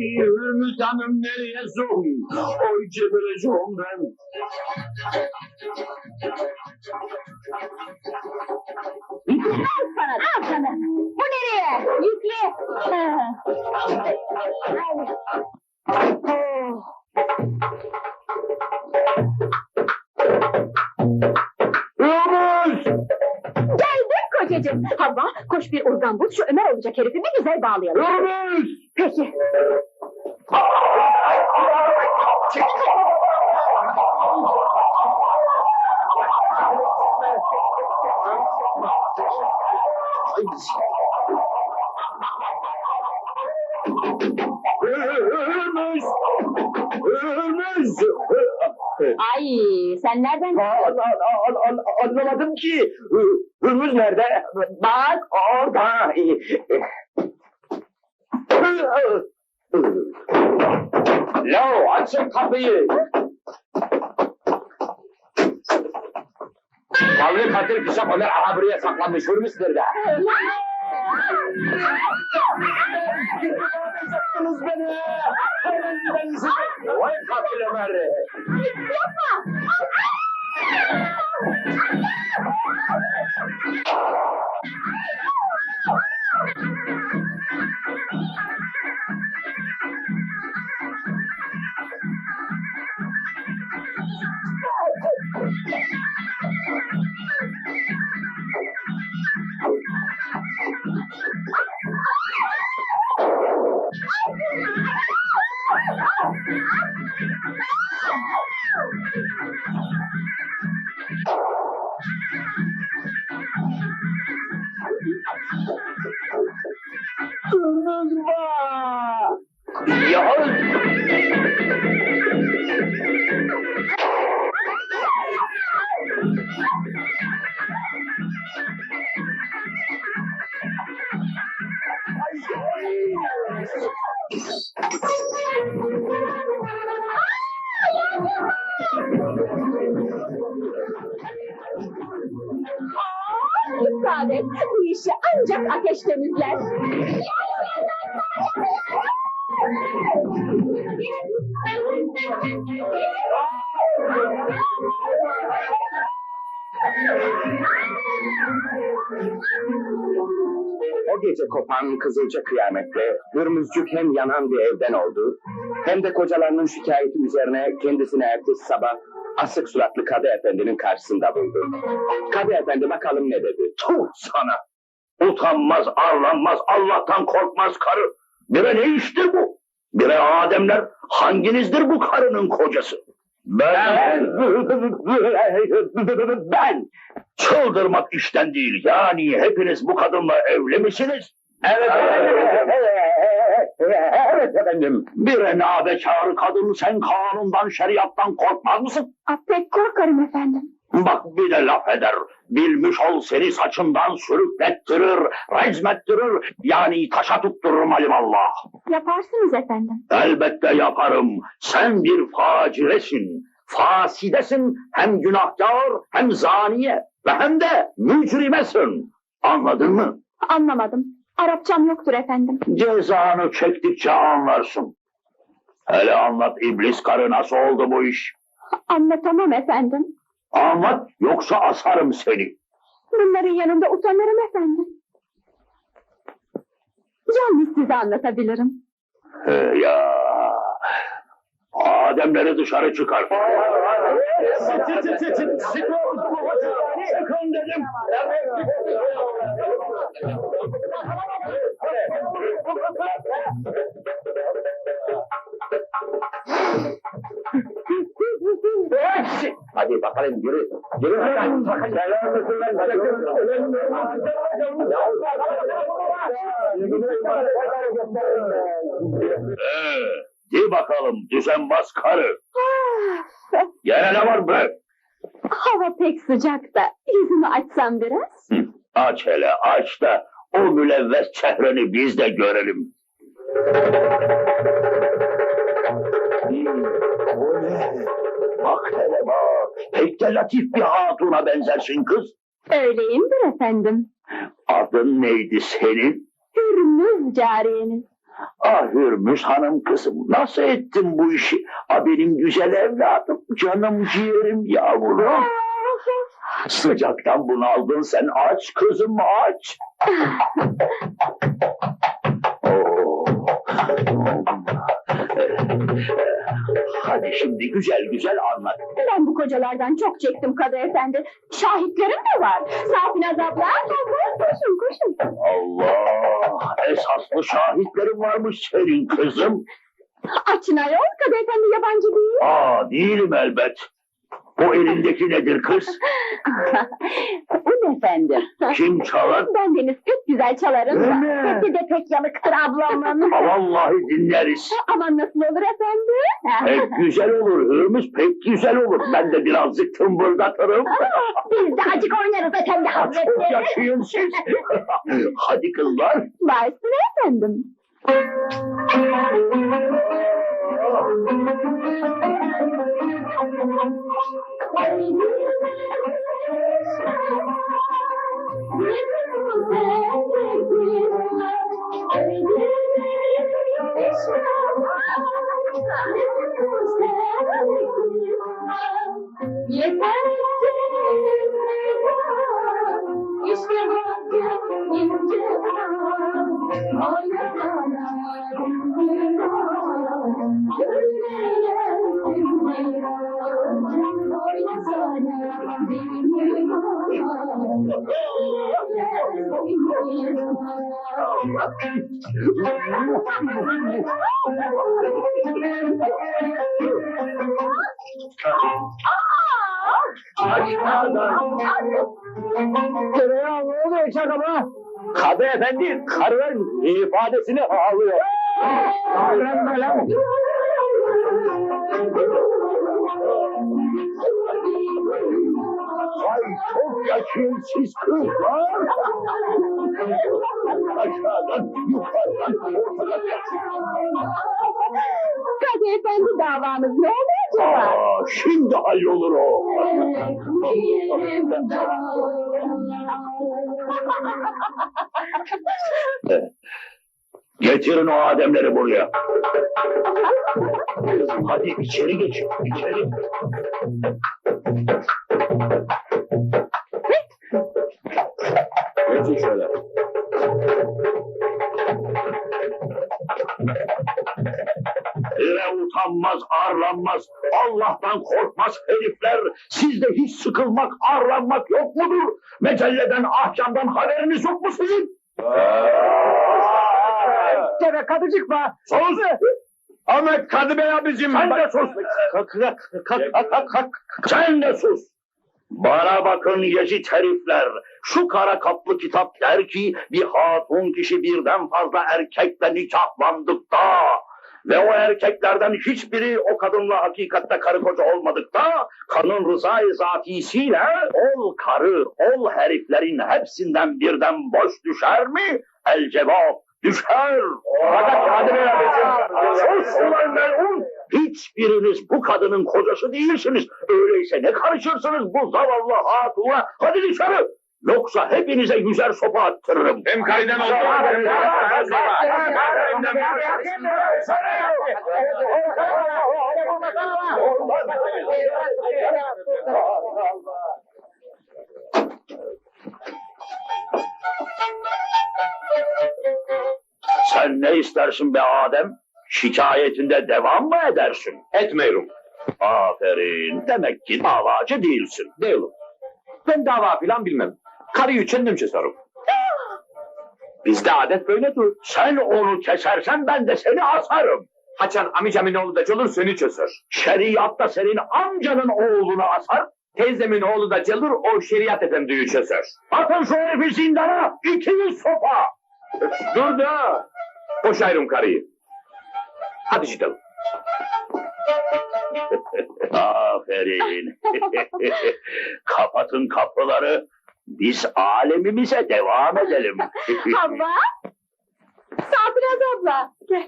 Hürmüz Hanım nereye son? Oy cebeleceğim ben. Al sana, al sana. Bu nereye? Yükle. Ha. Oh. Hürmüz! Geldim kocacığım. Havva, koş bir urgan bul. Şu Ömer olacak herifi bir güzel bağlayalım. Hürmüz! Peki. Hürmüz! Hürmüz! Ay, sen nereden An- an- an- an- Anlamadım ki. Hü- Hürmüz nerede? Bak orada. Lo açın kapıyı. Kavli katil kişi kadar aha buraya saklanmış Hürmüz nerede? Yaktınız beni. Hemen ben sizi. Vay katil Ömer. Hürmüz Ya Saadet, bu işi ancak ateş temizler. O gece kopan Kızılca kıyametle Hürmüzcük hem yanan bir evden oldu hem de kocalarının şikayeti üzerine kendisini ertesi sabah asık suratlı Kadı Efendi'nin karşısında buldu. Kadı Efendi bakalım ne dedi. Tuh sana. Utanmaz, arlanmaz, Allah'tan korkmaz karı. Bire ne iştir bu? Bire Ademler hanginizdir bu karının kocası? Ben, ben çıldırmak işten değil. Yani hepiniz bu kadınla evli misiniz? Evet, evet efendim. Bir nabekarı kadın sen kanundan, şeriattan korkmaz mısın? Ah, pek korkarım efendim. Bak bir de laf eder. Bilmiş ol seni saçından sürüklettirir, rezmettirir. Yani taşa tuttururum alimallah. Yaparsınız efendim. Elbette yaparım. Sen bir faciresin. Fasidesin. Hem günahkar hem zaniye ve hem de mücrimesin. Anladın mı? Anlamadım. Arapçam yoktur efendim. Cezanı çektikçe anlarsın. Hele anlat iblis karı nasıl oldu bu iş? Anlatamam efendim. Anlat yoksa asarım seni. Bunların yanında utanırım efendim. Yalnız size anlatabilirim. He ya. Ademleri dışarı çıkar. Çıkın dedim. Hadi bakalım yürü. Yürü bakalım. Selam mısın lan? Ee, de bakalım düzenbaz karı. Ah, Gene ne var be? Hava pek sıcak da yüzümü açsam biraz. Hı, Aç hele aç da o mülevves çehreni biz de görelim. Hmm? Bak hele bak. Pek de latif bir hatuna benzersin kız. Öyleyimdir efendim. Adın neydi senin? Hürmüz cariyeniz. Ah Hürmüz hanım kızım nasıl ettin bu işi? A benim güzel evladım, canım ciğerim yavrum. Sıcaktan bunaldın sen aç kızım aç. Oo. Hadi şimdi güzel güzel anlat. Ben bu kocalardan çok çektim Kadı Efendi. Şahitlerim de var. Safinaz abla, koşun koşun. Allah! Esaslı şahitlerim varmış senin kızım. Açın ayol, Kadı Efendi yabancı değil. Aa değilim elbet. O elindeki nedir kız? Efendim. Kim çalar? Ben deniz pek güzel çalarım da. Öyle? Sesi de pek yanıktır ablamın. Ha, Vallahi dinleriz. Aman nasıl olur efendim? Pek güzel olur Hürmüz pek güzel olur. Ben de birazcık tımbırdatırım. Biz de acık oynarız efendi Çok hazretleri. yaşayın siz. Hadi kızlar. Varsın efendim. İşte bakın ince Tereyağı ne oluyor çakama? Kadı efendi karının ifadesini alıyor. Öğrenme lan. Çok yaşayın siz kızlar. Aşağıdan yukarıdan ortadan. Kadı efendi davamız ne oldu acaba? Aa, şimdi hallolur o. Getirin o ademleri buraya. Hadi içeri geçin, içeri. Geçin şöyle. Öyle utanmaz, arlanmaz, Allah'tan korkmaz herifler. Sizde hiç sıkılmak, arlanmak yok mudur? Mecelleden, ahkamdan haberiniz yok mu sizin? Gene kadıcık mı? Sus! Ahmet Kadı Bey abicim. Sen de sus! Sen de sus! Bana bakın Yezid herifler. Şu kara kaplı kitap der ki bir hatun kişi birden fazla erkekle nikahlandıkta ve o erkeklerden hiçbiri o kadınla hakikatte karı koca olmadıkta kanun rızayı zatisiyle ol karı, ol heriflerin hepsinden birden boş düşer mi? El cevap düşer. Fakat Kadir Bey abicim, Sus ulan melun! Hiçbiriniz bu kadının kocası değilsiniz. Öyleyse ne karışırsınız bu zavallı hatuna? Hadi dışarı! Yoksa hepinize yüzer sopa attırırım. Hem kaydan oldu. Sen ne istersin be Adem? Şikayetinde devam mı edersin? Etmiyorum. Aferin. Demek ki davacı değilsin. Değilim. Ben dava filan bilmem. Karıyı kendim çözerim. Bizde adet böyledir. Sen onu kesersen ben de seni asarım. Haçan amcamın oğlu da çalır seni çözer. Şeriatta senin amcanın oğlunu asar. Teyzemin oğlu da çalır o şeriat efendiyi çözer. Atın şu herifi zindana. İki yüz sopa. Dur da. Boşayırım karıyı. Hadi gidelim. Aferin. Kapatın kapıları. Biz alemimize devam edelim. Havva. Safinaz abla. Gel.